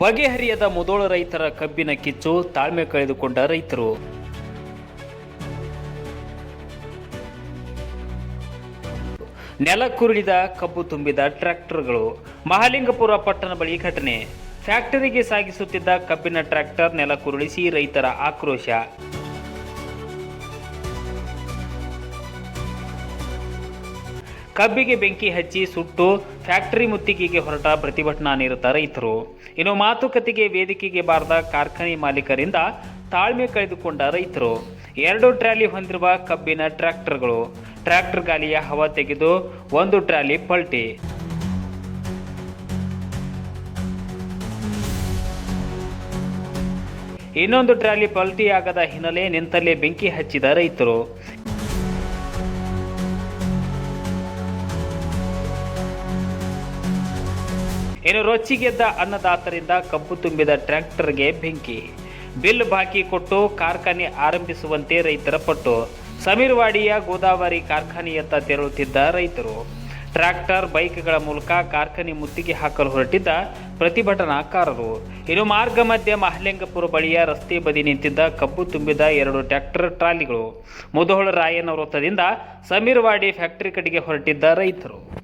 ಬಗೆಹರಿಯದ ಮುದೋಳ ರೈತರ ಕಬ್ಬಿನ ಕಿಚ್ಚು ತಾಳ್ಮೆ ಕಳೆದುಕೊಂಡ ರೈತರು. ನೆಲಕ್ಕುರುಳಿದ ಕಬ್ಬು ತುಂಬಿದ ಟ್ರ್ಯಾಕ್ಟರ್ಗಳು. ಮಹಾಲಿಂಗಪುರ ಪಟ್ಟಣ ಬಳಿ ಘಟನೆ. ಫ್ಯಾಕ್ಟರಿಗೆ ಸಾಗಿಸುತ್ತಿದ್ದ ಕಬ್ಬಿನ ಟ್ರ್ಯಾಕ್ಟರ್ ನೆಲಕ್ಕುರುಳಿಸಿ ರೈತರ ಆಕ್ರೋಶ. ಕಬ್ಬಿಗೆ ಬೆಂಕಿ ಹಚ್ಚಿ ಸುಟ್ಟು ಫ್ಯಾಕ್ಟರಿ ಮುತ್ತಿಗೆಗೆ ಹೊರಟ ಪ್ರತಿಭಟನಾ ನಿರತ ರೈತರು. ಇನ್ನು ಮಾತುಕತೆಗೆ ವೇದಿಕೆಗೆ ಬಾರದ ಕಾರ್ಖಾನೆ ಮಾಲೀಕರಿಂದ ತಾಳ್ಮೆ ಕಳೆದುಕೊಂಡ ರೈತರು. ಎರಡು ಟ್ರಾಲಿ ಹೊಂದಿರುವ ಕಬ್ಬಿನ ಟ್ರ್ಯಾಕ್ಟರ್ಗಳು. ಟ್ರ್ಯಾಕ್ಟರ್ ಗಾಲಿಯ ಹವಾ ತೆಗೆದು ಒಂದು ಟ್ರಾಲಿ ಪಲ್ಟಿ. ಇನ್ನೊಂದು ಟ್ರಾಲಿ ಪಲ್ಟಿಯಾಗದ ಹಿನ್ನೆಲೆ ನಿಂತಲ್ಲೇ ಬೆಂಕಿ ಹಚ್ಚಿದ ರೈತರು. ಇನ್ನು ರೊಚ್ಚಿಗೆದ್ದ ಅನ್ನದಾತರಿಂದ ಕಬ್ಬು ತುಂಬಿದ ಟ್ರ್ಯಾಕ್ಟರ್ಗೆ ಬೆಂಕಿ. ಬಿಲ್ ಬಾಕಿ ಕೊಟ್ಟು ಕಾರ್ಖಾನೆ ಆರಂಭಿಸುವಂತೆ ರೈತರ ಪಟ್ಟು. ಸಮೀರ್ವಾಡಿಯ ಗೋದಾವರಿ ಕಾರ್ಖಾನೆಯತ್ತ ತೆರಳುತ್ತಿದ್ದ ರೈತರು. ಟ್ರ್ಯಾಕ್ಟರ್ ಬೈಕ್ಗಳ ಮೂಲಕ ಕಾರ್ಖಾನೆ ಮುತ್ತಿಗೆ ಹಾಕಲು ಹೊರಟಿದ್ದ ಪ್ರತಿಭಟನಾಕಾರರು. ಇನ್ನು ಮಾರ್ಗ ಮಧ್ಯೆ ಮಹಲಿಂಗಪುರ ಬಳಿಯ ರಸ್ತೆ ಬದಿ ನಿಂತಿದ್ದ ಕಬ್ಬು ತುಂಬಿದ ಎರಡು ಟ್ರ್ಯಾಕ್ಟರ್ ಟ್ರಾಲಿಗಳು. ಮುದೋಳ ರಾಯನ ವೃತ್ತದಿಂದ ಸಮೀರ್ವಾಡಿ ಫ್ಯಾಕ್ಟರಿ ಕಡೆಗೆ ಹೊರಟಿದ್ದ ರೈತರು.